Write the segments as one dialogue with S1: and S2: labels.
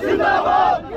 S1: Zindabad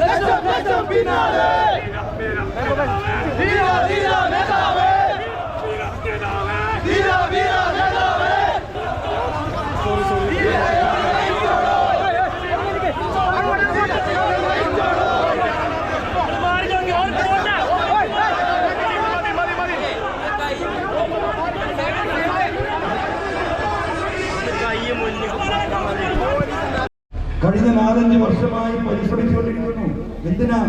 S1: Let's go, let's go,
S2: കഴിഞ്ഞ നാലഞ്ച് വർഷമായി പരിശ്രമിച്ചുകൊണ്ടിരിക്കുന്നു. എന്തിനാ?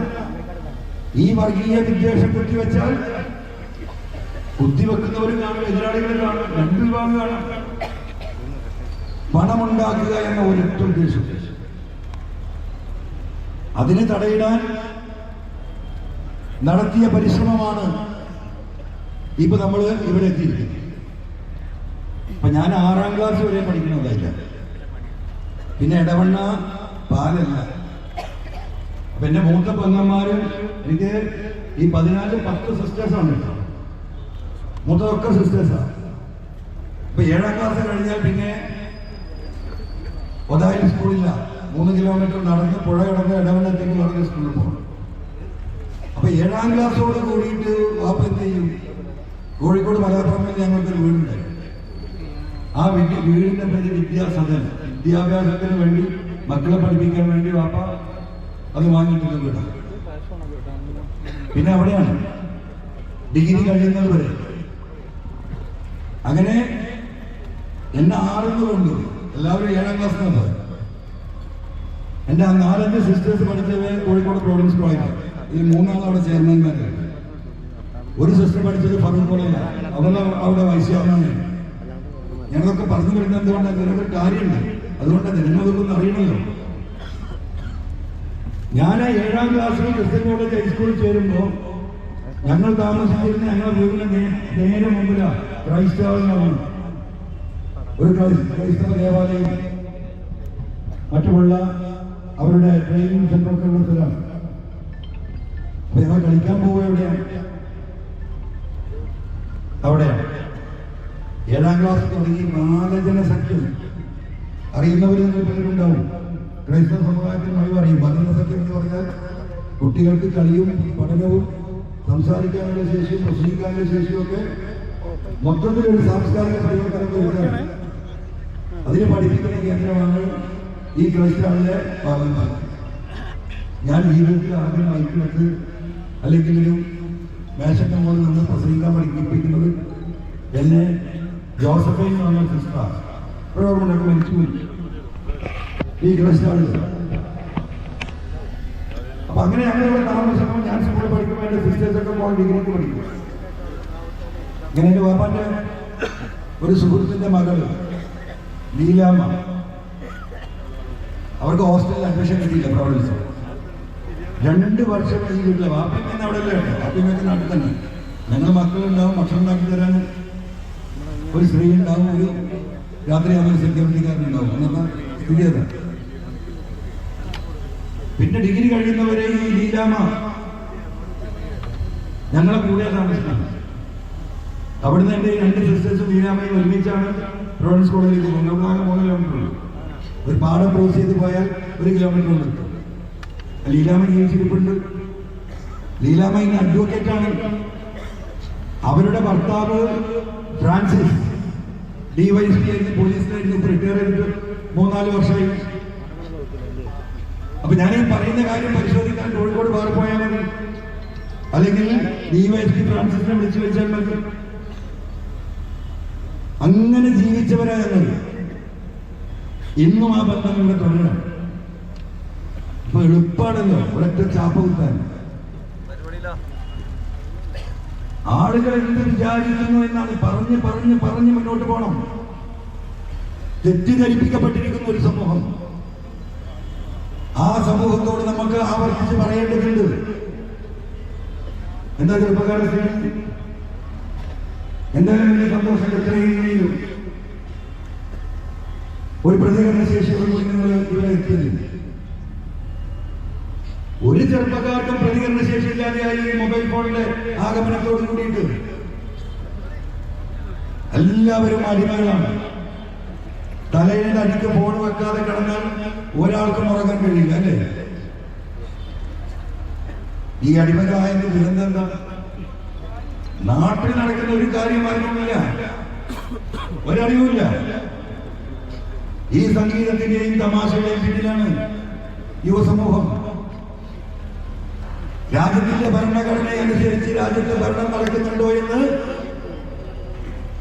S2: ഈ വർഗീയ വിദ്വേഷം കുത്തിവെച്ചാൽ കുത്തിവെക്കുന്നവരും കാണും എതിരാളികളും കാണും രണ്ട് വിഭാഗം കാണും. പണമുണ്ടാക്കുക എന്ന ഒരൊറ്റ ഉദ്ദേശം. അതിന് തടയിടാൻ നടത്തിയ പരിശ്രമമാണ് ഇപ്പൊ നമ്മൾ ഇവിടെ എത്തിയിരിക്കുന്നത്. അപ്പൊ ഞാൻ ആറാം ക്ലാസ് വരെ പഠിക്കുന്നതായില്ല. പിന്നെ ഇടവണ്ണ പാലല്ല. അപ്പൊ എന്റെ മൂത്ത പെങ്ങന്മാരും എനിക്ക് ഈ പതിനാല് പത്ത് സിസ്റ്റേഴ്സാണ് മൂത്തതൊക്കെ സിസ്റ്റേഴ്സാണ് ഇപ്പൊ ഏഴാം ക്ലാസ് കഴിഞ്ഞാൽ പിന്നെ ഒതായി സ്കൂളില്ല മൂന്ന് കിലോമീറ്റർ നടന്ന് പുഴ കിടന്ന് ഇടവണ്ണത്തേക്ക് നടന്ന് സ്കൂളിൽ പോകണം അപ്പൊ ഏഴാം ക്ലാസ്സോട് കൂടിയിട്ട് വാപ്പ ചെയ്യും? കോഴിക്കോട് മലപ്പുറമിൽ ഞങ്ങൾക്കൊരു വീടുണ്ടായി. ആ വീട്ടിൽ വീടിന്റെ പേര് വിദ്യാസദൻ. വിദ്യാഭ്യാസത്തിന് വേണ്ടി മക്കളെ പഠിപ്പിക്കാൻ വേണ്ടി വാപ്പ അത് വാങ്ങിയിട്ടില്ല വീടാണ് പിന്നെ അവിടെയാണ്. ഡിഗ്രി കഴിയുന്നത് വരെ. അങ്ങനെ എന്നെ ആറുന്ന് കൊണ്ടുപോയി എല്ലാവരും ഏഴാം ക്ലാസ് പോയത്. എന്റെ ആ നാലഞ്ച് സിസ്റ്റേഴ്സ് പഠിച്ചത് കോഴിക്കോട് പ്രോവിൻസ് കോളേജിൽ ഈ മൂന്നാൾ അവിടെ ചെയർമാൻമാരാണ് ഒരു സിസ്റ്റർ പഠിച്ചത് ഫറൂഖ് കോളേജിലാണ്. അവരുടെ അവിടെ വൈസ് ചെയർമാനാണ് ഞങ്ങളൊക്കെ പറഞ്ഞു വരുന്നത് എന്തുകൊണ്ടാണ് ഇതിനൊക്കെ കാര്യമുണ്ട്. അതുകൊണ്ടാണ് ജനങ്ങൾക്കൊന്നും അറിയണമല്ലോ. ഞാൻ ഏഴാം ക്ലാസ്സിൽ ക്രിസ്ത്യൻ കോളേജ് ഹൈസ്കൂളിൽ ചേരുമ്പോൾ ഞങ്ങൾ താമസിച്ചിരുന്ന ഞങ്ങളുടെ വീടിന് നേരെ മുമ്പിലാ ക്രൈസ്തവനാണ് ഒരു ക്രൈസ്- ക്രൈസ്തവ ദേവാലയം. മറ്റുമുള്ള അവരുടെ ട്രെയിനിങ് സെന്ററൊക്കെ ഉള്ള അപ്പൊ ഞങ്ങൾ കളിക്കാൻ പോവുക എവിടെയാണ് അവിടെയാണ് ഏഴാം ക്ലാസ് തുടങ്ങി നാലജന സഖ്യം അറിയുന്നവർ പലരുണ്ടാവും ക്രൈസ്തവ സമുദായത്തിൽ മഴ ബാലജന സഖ്യം എന്ന് പറഞ്ഞാൽ കുട്ടികൾക്ക് കളിയും പഠനവും സംസാരിക്കാനുള്ള ശേഷിയും പ്രസംഗിക്കാനുള്ള ശേഷിയും ഒക്കെ മൊത്തത്തിലൊരു സാംസ്കാരിക പരിവർത്തനം അതിനെ പഠിപ്പിക്കുന്ന കേന്ദ്രമാണ് ഈ ക്രൈസ്തവന്റെ ബാലജന ഞാൻ ജീവിതത്തിൽ ആദ്യം മൈക്കിലെടുത്ത് അല്ലെങ്കിൽ ഒരു മേശക്കം മുകളിൽ നിന്ന് പ്രസംഗിക്കാൻ പഠിപ്പിക്കുന്നത് എന്നെ ജോസഫൈൻ എന്ന് പറഞ്ഞ സിസ്റ്ററാണ് ഇപ്പോഴവർക്ക് മരിച്ചുപോയി ഈ ക്രിസ്റ്റാളിൽ അപ്പൊ അങ്ങനെ അങ്ങനെ താമസ സമയം ഞാൻ സ്കൂളിൽ പഠിക്കുമ്പോൾ എന്റെ സിസ്റ്റേഴ്സ് ഒക്കെ പോയി ഡിഗ്രിക്ക് പഠിക്കും അങ്ങനെ എന്റെ പാപ്പാന്റെ ഒരു സുഹൃത്തിന്റെ മകൾ ലീലാമ്മ അവർക്ക് ഹോസ്റ്റലിൽ അഡ്മിഷൻ കിട്ടിയില്ല പ്രോവിൻസ് രണ്ട് വർഷം ഈ വീട്ടിലെ വാപ്പിമ്മ അവിടെ അല്ലേ വാപ്പിമ്മക്ക് നാട്ടിൽ തന്നെ ഞങ്ങൾ മക്കളുണ്ടാവും ഭക്ഷണം ഉണ്ടാക്കി തരാൻ ഒരു സ്ത്രീ ഉണ്ടാവും ഒരു രാത്രിയാകുമ്പോൾ സെക്യൂരിറ്റിക്കാരനുണ്ടാവും എന്നൊക്കെ സ്ഥിതി അതാ പിന്നെ ഡിഗ്രി കഴിയുന്നവരെ ഈ ലീലാമ ഞങ്ങളെ കൂടെ താമസിക്കുന്നത് അവിടുന്ന് എന്റെ രണ്ട് സിസ്റ്റേഴ്സും ലീലാമയും ഒരുമിച്ചാണ് പ്രൊവിഡൻസ് കോളേജിൽ പോകുന്നത്. ആകെ മൂന്ന് കിലോമീറ്റർ ഒരു പാടം ക്രോസ് ചെയ്ത് പോയാൽ ഒരു കിലോമീറ്റർ ഉണ്ട്. ലീലാമ ജീവിച്ചിരിപ്പുണ്ട്. ലീലാമ ഇന്ന് അഡ്വക്കേറ്റ് ആണ്. അവരുടെ ഭർത്താവ് ഫ്രാൻസിസ്. ഡിവൈഎസ്പി ആയിരുന്നു പോലീസിലായിരുന്നു ഇപ്പൊ റിട്ടയർ ചെയ്തിട്ട് മൂന്നാൽ വർഷമായി. അപ്പൊ ഞാൻ പറയുന്ന കാര്യം പരിശോധിക്കാൻ കോഴിക്കോട് വേറെ പോയാൽ മതി. അല്ലെങ്കിൽ ഡിവൈഎസ്പി ഫ്രാൻസിസിനെ വിളിച്ചു വെച്ചാൽ മതി. അങ്ങനെ ജീവിച്ചവരാ ഞങ്ങൾ. ഇന്നും ആ ബന്ധം ഇവിടെ തുടരണം. ഇപ്പൊ എളുപ്പാണല്ലോ. ഒരൊറ്റ ചാപ്പ കുത്താൻ. ആളുകൾ എന്ത് വിചാരിക്കുന്നു എന്നാണ് പറഞ്ഞ് പറഞ്ഞ് പറഞ്ഞ് മുന്നോട്ട് പോകണം. തെറ്റിദ്ധരിപ്പിക്കപ്പെട്ടിരിക്കുന്ന ഒരു സമൂഹം. ആ സമൂഹത്തോട് നമുക്ക് ആവർത്തിച്ച് പറയേണ്ടതുണ്ട്. എന്താ ചെറുപ്പക്കാരെ സ്ഥിതി എന്തായാലും വലിയ സന്തോഷം? എത്രയും ഒരു പ്രതികരണ ശേഷിയോടുകൂടി നിങ്ങൾ ഇവിടെ എത്തുന്നില്ല ഒരു ചെറുപ്പക്കാർക്കും പ്രതികരണ ശേഷി ഇല്ലാതെയായി മൊബൈൽ ഫോണിന്റെ ആഗമനത്തോട് കൂടിയിട്ട്. എല്ലാവരും അടിമകളാണ്. തലയുടെ അടിക്ക് ഫോൺ വെക്കാതെ കിടന്നാൽ ഒരാൾക്കും ഉറങ്ങാൻ കഴിയില്ല അല്ലേ? ഈ അടിമകളായതിന്റെ ദുരന്തം എന്താ? നാട്ടിൽ നടക്കുന്ന ഒരു കാര്യം ഒരറിവില്ല. ഈ സംഗീതത്തിന്റെയും തമാശയുടെയും പിന്നിലാണ് യുവസമൂഹം. രാജ്യത്തിന്റെ ഭരണഘടന അനുസരിച്ച് രാജ്യത്ത് ഭരണം നടക്കുന്നുണ്ടോ എന്ന്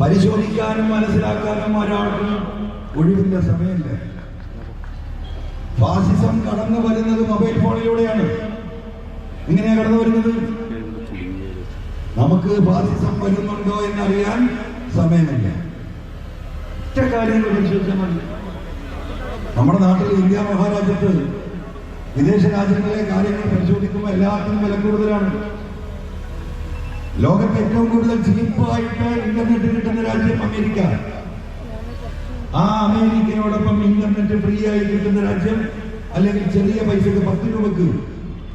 S2: പരിശോധിക്കാനും മനസ്സിലാക്കാനും ഒരാൾക്കും ഒഴിവില്ല സമയമില്ല. ഫാസിസം കടന്നു വരുന്നത് മൊബൈൽ ഫോണിലൂടെയാണ്. എങ്ങനെയാ കടന്നു വരുന്നത്? നമുക്ക് ഫാസിസം വരുന്നുണ്ടോ എന്നറിയാൻ സമയമില്ല. ഒറ്റ കാര്യങ്ങൾ പരിശോധിച്ചാൽ മതി. നമ്മുടെ നാട്ടിൽ ഇന്ത്യ മഹാരാജ്യത്ത് വിദേശ രാജ്യങ്ങളിലെ കാര്യങ്ങൾ പരിശോധിക്കുമ്പോൾ എല്ലാത്തിനും വില കൂടുതലാണ്. ലോകത്ത് ഏറ്റവും കൂടുതൽ ചീപ്പായിട്ട് ഇന്റർനെറ്റ് കിട്ടുന്ന രാജ്യം അമേരിക്ക. ആ അമേരിക്കയോടൊപ്പം ഇന്റർനെറ്റ് ഫ്രീ ആയി കിട്ടുന്ന രാജ്യം അല്ലെങ്കിൽ ചെറിയ പൈസക്ക് പത്ത് രൂപക്ക്.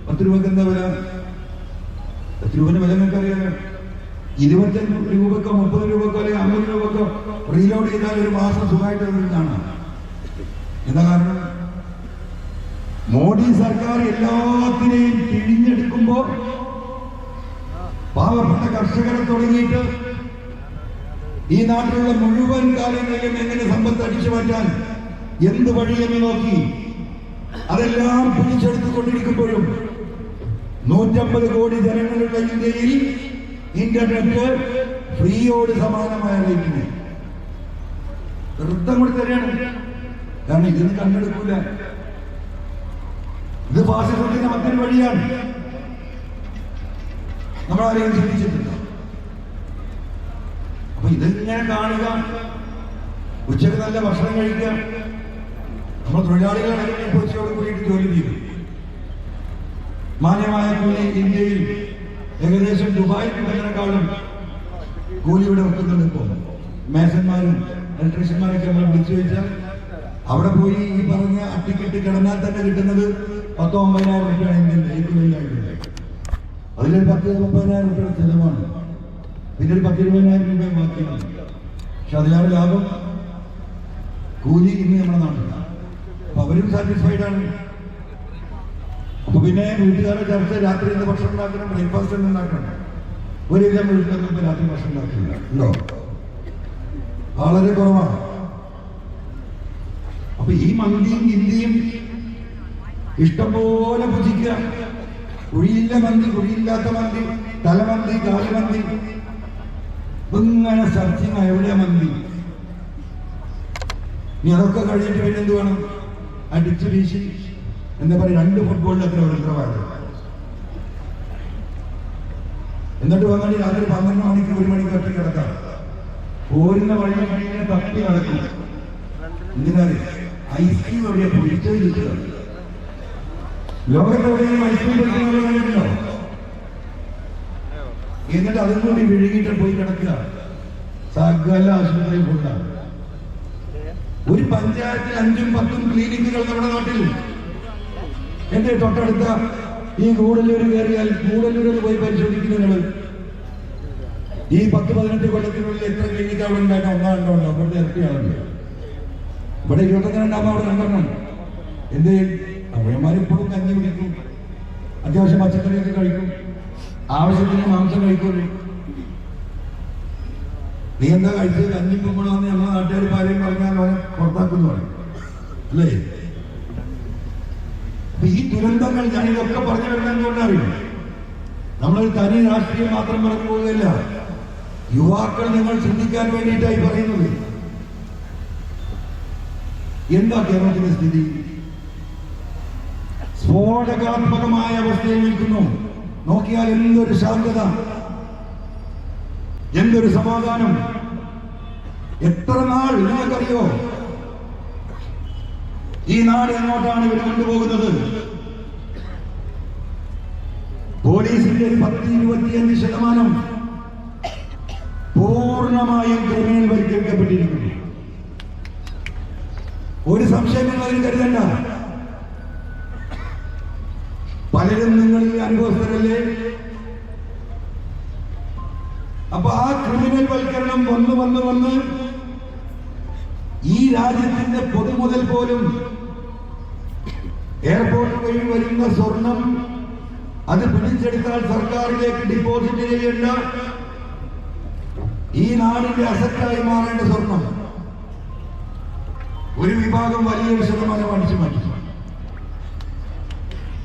S2: പത്ത് രൂപക്ക് എന്താ വില? പത്ത് രൂപന്റെ വില നിങ്ങൾക്ക് അറിയാമോ ഇരുപത്തഞ്ച് രൂപക്കോ മുപ്പത് രൂപക്കോ അല്ലെങ്കിൽ അമ്പത് രൂപക്കോ റീലോഡ് ചെയ്താൽ ഒരു മാസം സുഖമായിട്ട് കാണാം. എന്താ കാരണം? മോഡി സർക്കാർ എല്ലാത്തിനെയും പിഴിഞ്ഞെടുക്കുമ്പോ പാവപ്പെട്ട കർഷകരെ തുടങ്ങിയിട്ട് ഈ നാട്ടിലുള്ള മുഴുവൻ കാര്യങ്ങളിലും എങ്ങനെ സമ്പത്ത് അടിച്ചു മാറ്റാൻ എന്ത് വഴിയെന്ന് നോക്കി അതെല്ലാം പിടിച്ചെടുത്തുകൊണ്ടിരിക്കുമ്പോഴും നൂറ്റമ്പത് കോടി ജനങ്ങളുടെ ഇന്ത്യയിൽ ഇന്റർനെറ്റ് ഫ്രീയോട് സമാനമായ റേറ്റിന്. വൃത്തം കൊടുത്തരാണ് കാരണം ഇതിന് കണ്ടെടുക്കൂല. ഇത് ഫാസിസത്തിന്റെ മറ്റൊരു വഴിയാണ്. നമ്മൾ ആരെയും ചിന്തിച്ചിട്ടില്ല അപ്പൊ ഇതിങ്ങനെ കാണുക ഉച്ചയ്ക്ക് നല്ല ഭക്ഷണം കഴിക്കുക നമ്മൾ തൊഴിലാളികളാണെങ്കിൽ ഉച്ചയോട് കൂടിയിട്ട് ജോലി ചെയ്യും മാന്യമായ കൂലി ഇന്ത്യയിൽ ഏകദേശം ദുബായിൽ കിട്ടുന്നതിനേക്കാളും കൂലി ഇവിടെ വെക്കുന്നുണ്ട് ഇപ്പോൾ മേസന്മാരും ഇലക്ട്രീഷ്യന്മാരൊക്കെ നമ്മൾ വിളിച്ചു ചോദിച്ചാൽ അവിടെ പോയി ഈ പറഞ്ഞ അട്ടിക്കിട്ട് കിടന്നാൽ തന്നെ കിട്ടുന്നത് പത്തോ അമ്പതിനായിരം റുപ്യ ഇന്ത്യൻ ഏറ്റുവലിയായിട്ടുണ്ട് അതിലൊരു പത്ത് മുപ്പതിനായിരം രൂപയുടെ ചെലവാണ്. പിന്നെ ഒരു പത്ത് ഇരുപതിനായിരം രൂപ ബാക്കിയാണ്. പക്ഷെ അതിലാണ് ലാഭം. കൂലി ഇന്ന് നമ്മുടെ നാട്ടിലാണ് അപ്പൊ അവരും സാറ്റിസ്ഫൈഡ് ആണ്. അപ്പൊ പിന്നെ വീട്ടുകാരെ ചർച്ച രാത്രി എന്ത് ഭക്ഷണം ഉണ്ടാക്കണം? ബ്രേക്ക്ഫാസ്റ്റ് എന്ത് ഉണ്ടാക്കണം? ഒരുവിധം വീട്ടിലൊന്നും ഇപ്പൊ രാത്രി ഭക്ഷണം ഉണ്ടാക്കില്ല ഉണ്ടോ? വളരെ കുറവാണ്. അപ്പൊ ഈ മന്തിയും ഹിന്ദിയും ഇഷ്ടംപോലെ ഭുജിക്കുക. കുഴിയില്ല മന്തി കുഴിയില്ലാത്ത മന്തി തലമന്തി കാലുമന്തി ഇങ്ങനെ സത്യങ്ങൾ എവിടെ മന്തി. ഇനി അതൊക്കെ കഴിഞ്ഞിട്ട് പിന്നെ എന്ത് വേണം? അടിച്ചു വീശി. എന്താ പറയുക രണ്ട് ഫുട്ബോളിൽ അത്ര ഉത്തരവാദിത്തം എന്നിട്ട് വന്നാൽ രാത്രി പന്ത്രണ്ട് മണിക്ക് ഒരു മണിക്ക് ഒറ്റ കിടക്കാം. പോരുന്ന വഴി ഇങ്ങനെ തപ്പി നടക്കും. എന്തിനാ ഐസ്ക്രീം എവിടെയാ പൊരിച്ചത് കിട്ടുക. ലോകത്തെവിടെയും കണ്ടിട്ടുണ്ടോ എന്നിട്ട് അതും കൂടി വിഴുകിയിട്ട് പോയി കിടക്കുക. സകല ആശുപത്രിയിൽ കൊണ്ടാണ് ഒരു പഞ്ചായത്തിൽ അഞ്ചും പത്തും ക്ലിനിക്കുകൾ നമ്മുടെ നാട്ടിൽ. എന്റെ തൊട്ടടുത്ത ഈ ഗൂഡല്ലൂർ കയറിയാൽ ഗൂഡല്ലൂരിൽ പോയി പരിശോധിക്കുന്നു ഈ പത്ത് പതിനെട്ട് കൊല്ലത്തിനുള്ളിൽ എത്ര ക്ലിനിക്ക് അവിടെ ഉണ്ടായിട്ട് ഒന്നാണ്ടോ അവിടെ ഇരട്ടിയാണല്ലോ ഇവിടെ ഇരുപത്തഞ്ച് രണ്ടാമത് അവിടെ രണ്ടെണ്ണം. എന്ത് അവയന്മാർ ഇപ്പോഴും കഞ്ഞി കുടിക്കും. അത്യാവശ്യം പച്ചക്കറിയൊക്കെ കഴിക്കും. ആവശ്യത്തിന് മാംസം കഴിക്കുള്ളൂ. നീ എന്താ കഴിച്ചത്? കഞ്ഞി പൊമ്പളാന്ന് നമ്മളെ നാട്ടുകാർ പാരെയും പറഞ്ഞാൽ അവനെ പുറത്താക്കുന്നു പറയും. അല്ലേ? ഈ ദുരന്തങ്ങൾ ഞാൻ ഇതൊക്കെ പറഞ്ഞു വരുന്നത് കൊണ്ടറിയും നമ്മളൊരു തനി രാഷ്ട്രീയം മാത്രം പറഞ്ഞു പോവുകയില്ല. യുവാക്കൾ നിങ്ങൾ ചിന്തിക്കാൻ വേണ്ടിയിട്ടായി പറയുന്നത്. എന്താ കേരളത്തിന്റെ സ്ഥിതി? സ്ഫോടകാത്മകമായ അവസ്ഥയിൽ നിൽക്കുന്നു. നോക്കിയാൽ എന്തൊരു ശാന്തത. എന്തൊരു സമാധാനം. എത്ര നാൾ നിങ്ങൾക്കറിയോ? ഈ നാട് എങ്ങോട്ടാണ് ഇവർ കൊണ്ടുപോകുന്നത്? പോലീസിന്റെ പത്തി പത്ത് ഇരുപത്തിയഞ്ച് ശതമാനം പൂർണമായും ക്രിമിനൽ വൽക്കരിക്കപ്പെട്ടിരിക്കുന്നു ഒരു സംശയം അതിന് കരുതണ്ട. പലരും നിങ്ങളിൽ അനുഭവസ്ഥരല്ലേ? അപ്പൊ ആ ക്രിമിനൽ വൽക്കരണം വന്ന് വന്ന് വന്ന് ഈ രാജ്യത്തിന്റെ പൊതുമുതൽ പോലും എയർപോർട്ട് വഴി വരുന്ന സ്വർണം അത് പിടിച്ചെടുത്താൽ സർക്കാരിലേക്ക് ഡിപ്പോസിറ്റ് ചെയ്യേണ്ട ഈ നാടിന്റെ അസറ്റായി മാറേണ്ട സ്വർണം. ഒരു വിഭാഗം വലിയൊരു ശതമാനം അടിച്ചു മാറ്റി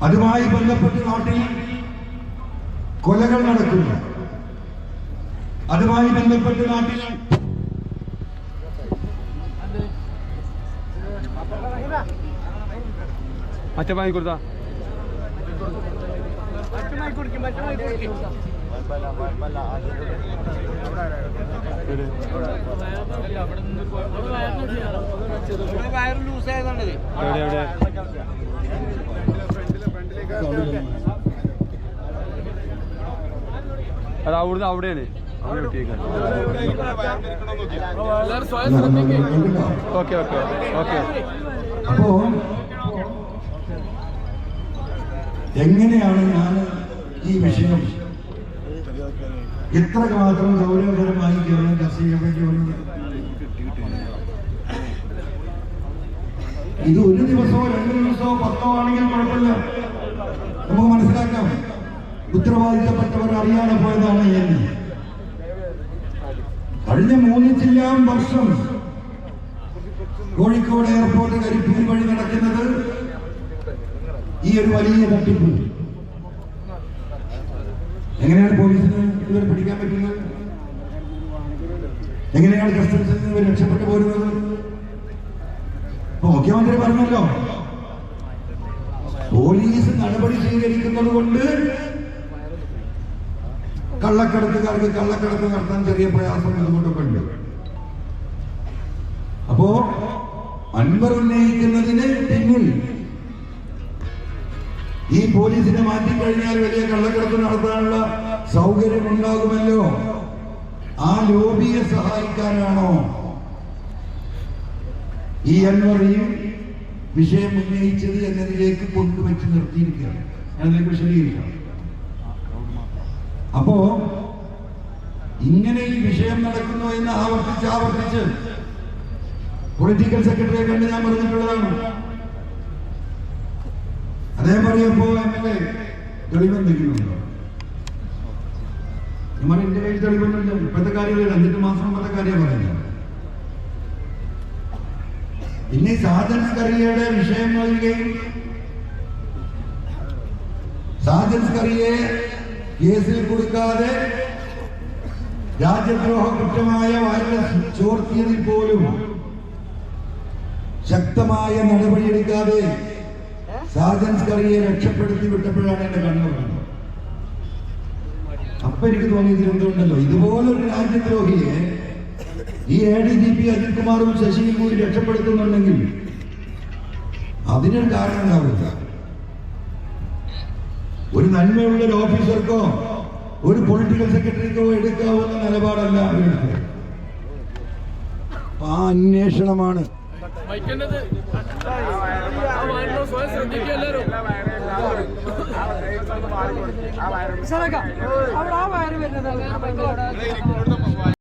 S2: അതുമായി ബന്ധപ്പെട്ട് നാട്ടിൽ കൊലകൾ നടക്കുന്നു അതുമായി ബന്ധപ്പെട്ട് നാട്ടിൽ
S3: മറ്റേ വാങ്ങി കൊടുത്താ?
S4: വയറ്
S3: എവിടെ എവിടെ? അത് അവിടുന്ന് അവിടെയാണ്. Okay okay okay.
S2: അപ്പോ എങ്ങനെയാണ് ഞാൻ ഈ വിഷയം ഇത്ര മാത്രം ഗൗരവകരമായി കേരളം ചർച്ച ഇത് ഒരു ദിവസമോ രണ്ട് ദിവസമോ പത്തോ ആണെങ്കിൽ കുഴപ്പമില്ല. നമുക്ക് മനസ്സിലാക്കാം. ഉത്തരവാദിത്തപ്പെട്ടവർ അറിയാതെ പോയതാണ് എന്ന് കഴിഞ്ഞ മൂന്ന് ചില്ലാം വർഷം കോഴിക്കോട് എയർപോർട്ട് കരിപ്പൂർ വഴി നടക്കുന്നത് ഈ ഒരു വലിയ തട്ടിപ്പ്. എങ്ങനെയാണ് പോലീസിന് ഇവരെ പിടിക്കാൻ പറ്റുന്നത്? എങ്ങനെയാണ് കസ്റ്റംസിൽ നിന്ന് രക്ഷപ്പെട്ടു പോരുന്നത്? മുഖ്യമന്ത്രി പറഞ്ഞല്ലോ പോലീസ് നടപടി സ്വീകരിക്കുന്നത് കൊണ്ട് കള്ളക്കടത്തുകാർക്ക് കള്ളക്കടത്ത് നടത്താൻ ചെറിയ പ്രയാസം ഇതുകൊണ്ടൊക്കെ ഉണ്ട്. അപ്പോ അൻവർ ഉന്നയിക്കുന്നതിന് പിന്നിൽ ഈ പോലീസിനെ മാറ്റിക്കഴിഞ്ഞാൽ വലിയ കള്ളക്കടത്ത് നടത്താനുള്ള സൗകര്യം ഉണ്ടാകുമല്ലോ ആ ലോബിയെ സഹായിക്കാനാണോ ഈ അൻവർ ഈ വിഷയം ഉന്നയിച്ചത് എന്നതിലേക്ക് കൊണ്ടുവച്ച് നിർത്തിയിരിക്കുകയാണ്. അതിലേക്ക് വിശദീകരിക്കാം. അപ്പോ ഇങ്ങനെ ഈ വിഷയം നടക്കുന്നു എന്ന് ആവർത്തിച്ച് ആവർത്തിച്ച് പൊളിറ്റിക്കൽ സെക്രട്ടറിയെ കണ്ട് ഞാൻ പറഞ്ഞിട്ടുള്ളതാണ്. അദ്ദേഹം പറയുമ്പോ എം എൽ എ തെളിവെന്തെങ്കിലുണ്ടോ നമ്മൾ എന്റെ കയ്യിൽ തെളിവൊന്നുമില്ല. ഇപ്പോഴത്തെ കാര്യമില്ല എന്നിട്ട് മാത്രം ഇപ്പോഴത്തെ കാര്യം പറയുന്നത്. പിന്നെ സാധന കറിയയുടെ വിഷയം വരികയും സാധന കറിയെ കേസിൽ കൊടുക്കാതെ രാജ്യദ്രോഹ കുറ്റമായ വൈറസ് ചോർത്തിയതിൽ പോലും ശക്തമായ നടപടിയെടുക്കാതെ സാജൻസ് കറിയെ രക്ഷപ്പെടുത്തി വിട്ടപ്പോഴാണ് എന്റെ കണ്ണുള്ളത് അപ്പൊ എനിക്ക് തോന്നിയത് എന്തുകൊണ്ടല്ലോ ഇതുപോലൊരു രാജ്യദ്രോഹിയെ ഈ A D G P Ajith കുമാറും ശശിയും കൂടി രക്ഷപ്പെടുത്തുന്നുണ്ടെങ്കിൽ അതിനൊരു കാരണം ഉണ്ടാവില്ല. ഒരു നന്മയുള്ള ഒരു ഓഫീസർക്കോ ഒരു പൊളിറ്റിക്കൽ സെക്രട്ടറിക്കോ എടുക്കാവുന്ന നിലപാടല്ല ആ അന്വേഷണമാണ്.
S4: ആ വയറ് വരുന്നത്